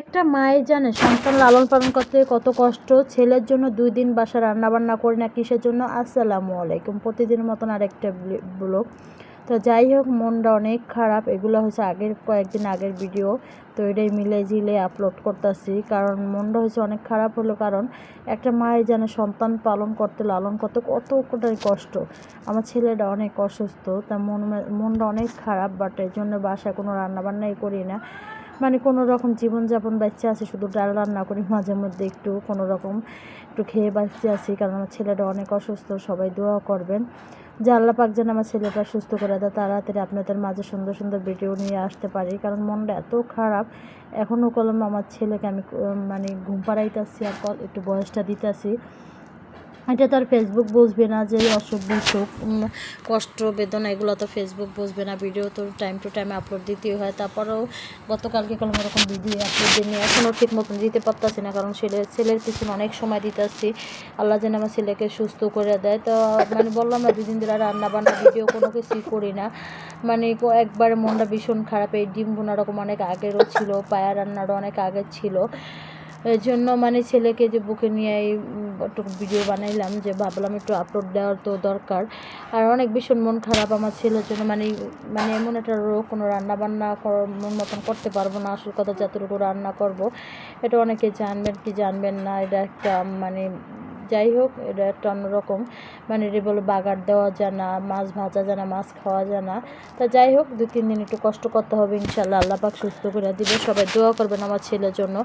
একটা মায়ের জানে, সন্তান লালন পালন করতে কত কষ্ট, ছেলের জন্য দুই দিন বাসা রান্নাবান্না করি না, কিসের জন্য? আসসালামু আলাইকুম। প্রতিদিনের মতন আরেকটা ব্লগ। তো যাই হোক, মনটা অনেক খারাপ। এগুলো হচ্ছে আগের, কয়েকদিন আগের ভিডিও। তো এটাই মিলে ঝিলে আপলোড করতেছি। কারণ মনটা হচ্ছে অনেক খারাপ হলো। কারণ একটা মায়ের জানে সন্তান পালন করতে, লালন করতে কতটাই কষ্ট। আমার ছেলেটা অনেক অসুস্থ, তার মন মনটা অনেক খারাপ বাট এর জন্য বাসায় কোনো রান্নাবান্নাই করি না। মানে কোনো রকম জীবনযাপন বাচ্চা আছে, শুধু ডাল রান্না করি, মাঝে মধ্যে একটু কোনো রকম একটু খেয়ে বাচ্চা আছি, কারণ আমার ছেলেটা অনেক অসুস্থ, সবাই দোয়া করবেন। যে আল্লাহ পাক যেন আমার ছেলেটা সুস্থ করে দেয়, তাড়াতাড়ি আপনাদের মাঝে সুন্দর সুন্দর ভিডিও নিয়ে আসতে পারি, কারণ মনটা এত খারাপ। এখনও কলম আমার ছেলেকে আমি মানে ঘুম পাড়াইতেছি আর একটু বয়সটা দিতেছি। এটা তো আর ফেসবুক বুঝবে না যে অসুখ বিসুখ কষ্ট, বেদনা, এগুলো তো ফেসবুক বুঝবে না। ভিডিও তো টাইম টু টাইম আপলোড দিতেই হয়। তারপরেও গতকালকে কোনো রকম ভিডিও আপলোড দিইনি এখনও ঠিক মতন দিতে পারতাছি না, কারণ ছেলে ছেলের পিছনে অনেক সময় দিতেছি আল্লাহ যেন আমার ছেলেকে সুস্থ করে দেয়। তো মানে বললাম না, দুদিন ধরে রান্না বান্না ভিডিও কোনো কিছুই করি না। মানে একবার মনটা ভীষণ খারাপ। এই ডিম বোনা রকম অনেক আগেরও ছিল, পায়া রান্নারও অনেক আগের ছিল। জন্য মানে ছেলেকে যে বুকে নিয়ে এই একটু ভিডিও বানাইলাম, যে ভাবলাম একটু আপলোড দেওয়ার তো দরকার। আর অনেক ভীষণ মন খারাপ আমার ছেলের জন্য মানে মানে এমন একটা রোগ, কোনো রান্না বান্না মন মতন করতে পারব না, আসল কথা যতটুকু রান্না করব, এটা অনেকে জানবেন কি জানবেন না, এটা একটা মানে যাই হোক, এটা একটা অন্যরকম। মানে এটা বলে বাগার দেওয়া জানা, মাছ ভাজা জানা, মাছ খাওয়া জানা। তা যাই হোক, দু, তিন দিন একটু কষ্ট করতে হবে, ইনশাল্লাহ। আল্লাহ পাক সুস্থ করে দিবে। সবাই দোয়া করবেন আমার ছেলের জন্য।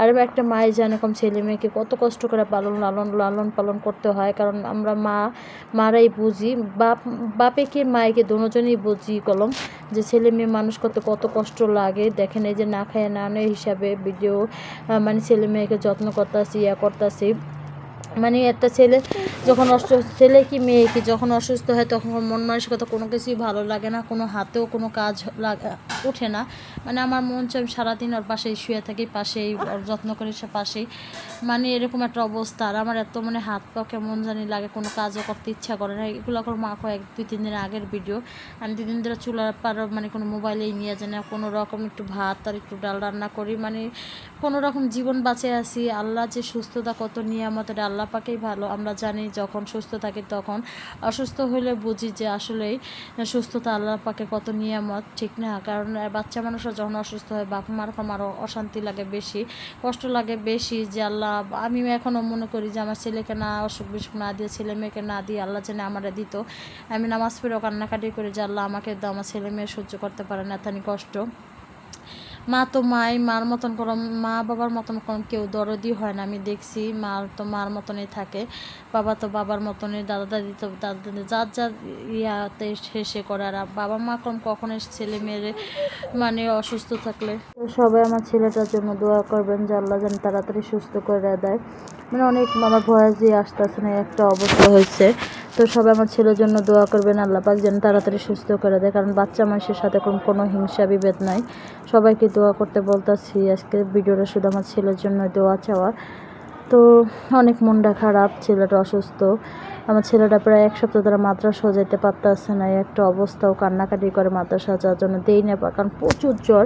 আর একটা মায়ের যেন এরকম ছেলে, মেয়েকে কত কষ্ট করে পালন, লালন লালন পালন করতে হয়। কারণ আমরা মা, মারাই বুঝি। বাপ, বাপে কি মায়েকে দুজনেই বুঝি কলম? যে ছেলে মেয়ে মানুষ করতে কত কষ্ট লাগে। দেখেন এই যে না খায়, না নেই হিসাবে ভিডিও মানে ছেলে মেয়েকে যত্ন করতেছি, ইয়া করতেছি। মানে একটা ছেলে যখন অসুস্থ, ছেলে কি মেয়ে কি? যখন অসুস্থ হয় তখন মন মানসিকতা কোনো কিছুই ভালো লাগে না, কোনো হাতেও কোনো কাজ ওঠে না। মানে আমার মন চাই সারাদিন ওর পাশেই শুয়ে থাকি, পাশেই ওর যত্ন করি, সে পাশেই। মানে এরকম একটা অবস্থা। আর আমার এত মানে হাত পা কেমন জানি লাগে, কোনো কাজও করতে ইচ্ছা করে না। এগুলো করে মা কয়েক দুই, তিন দিন আগের ভিডিও আমি দুই দিন ধরে চুলার পার মানে কোনো মোবাইলেই নিয়ে যায় না। কোনো রকম একটু ভাত আর একটু ডাল রান্না করি। মানে কোনো রকম জীবন বাঁচে আসি। আল্লাহ যে সুস্থতা, কত নিয়ামত, এটা আল্লাহ পাকেই ভালো। আমরা জানি যখন সুস্থ থাকি তখন অসুস্থ হলে বুঝি যে আসলেই সুস্থতা আল্লাহ পাকে কত নিয়ামত, ঠিক না? কারণ বাচ্চা মানুষরা যখন অসুস্থ হয়, বাপ মার আরও অশান্তি লাগে বেশি, কষ্ট লাগে বেশি যে আল্লাহ, আমি এখনও মনে করি যে আমার ছেলেকে না, অসুখ বিসুখ না দিয়ে, ছেলে মেয়েকে না দিয়ে আল্লাহ যেন আমারে দিত। আমি নামাজ পড়েও কান্নাকাটি করি যে আল্লাহ আমাকে দাও, আমার ছেলে মেয়ে সহ্য করতে পারে না এতনি কষ্ট। মা তো মাই, মার মতন কোনো মা বাবার মতন কোনো কেউ দরদি হয় না। আমি দেখছি মা তো মার মতনই থাকে। বাবা তো বাবার মতনই, দাদা দাদি তো দাদা দাদি যার যার ইয়াতে শেষে করে। আর বাবা মা কম কখনো ছেলে মেয়েরে মানে অসুস্থ থাকলে? সবাই আমার ছেলেটার জন্য দোয়া করবেন যে আল্লাহ যেন তাড়াতাড়ি সুস্থ করে দেয়। মানে অনেক আমার ভয়েস দিয়ে আসতে না, একটা অবস্থা হয়েছে। তো সবাই আমার ছেলের জন্য দোয়া করবেন, আল্লাহ পাক যেন তাড়াতাড়ি সুস্থ করে দেয়। কারণ বাচ্চা মানুষের সাথে কোনো হিংসা বিভেদ নাই। সবাইকে দোয়া করতে বলতেছি, আজকে ভিডিওটা শুধু আমার ছেলের জন্য দোয়া চাওয়া। তো অনেক মনটা খারাপ, ছেলেটা অসুস্থ। আমার ছেলেটা প্রায় এক সপ্তাহ ধরে মাদ্রাসাও যেতে পারতেছে না, একটা অবস্থাও কান্নাকাটি করে মাদ্রাসা যাওয়ার জন্য দেই না, কারণ প্রচুর জ্বর।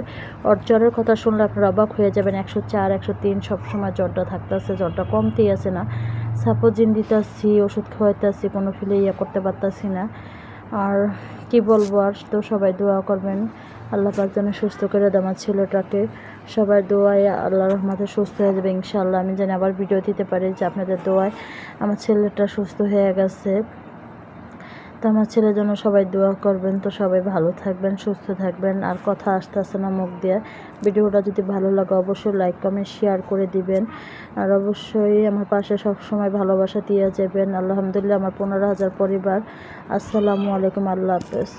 ওর জ্বরের কথা শুনলে আপনার অবাক হয়ে যাবেন, একশো চার, একশো তিন সবসময় জ্বরটা থাকতেছে, জ্বরটা কমতেই আছে না। সাপোজিন দিতেছি, ওষুধ খাওয়াইতেছি, কোনো ফিলে ইয়ে করতে পারতেছি না। আর কি বলব, আর তো সবাই দোয়া করবেন। আল্লাহ পাক যেন সুস্থ করে দেয় আমার ছেলেটাকে। সবাই দোয়ায় আল্লাহ রহমতে সুস্থ হয়ে যাবে ইনশাল্লাহ আমি যেন আবার ভিডিও দিতে পারি যে আপনাদের দোয়ায় আমার ছেলেটা সুস্থ হয়ে গেছে। তো আমার ছেলের জন্য সবাই দোয়া করবেন। তো সবাই ভালো থাকবেন, সুস্থ থাকবেন। আর কথা আসতে আসতে না মুখ দিয়ে। ভিডিওটা যদি ভালো লাগে অবশ্যই লাইক কমেন্ট শেয়ার করে দিবেন। আর অবশ্যই আমার পাশে সবসময় ভালোবাসা দিয়ে যাবেন। আলহামদুলিল্লাহ, আমার পনেরো হাজার পরিবার। আসসালামু আলাইকুম, আল্লাহ হাফেজ।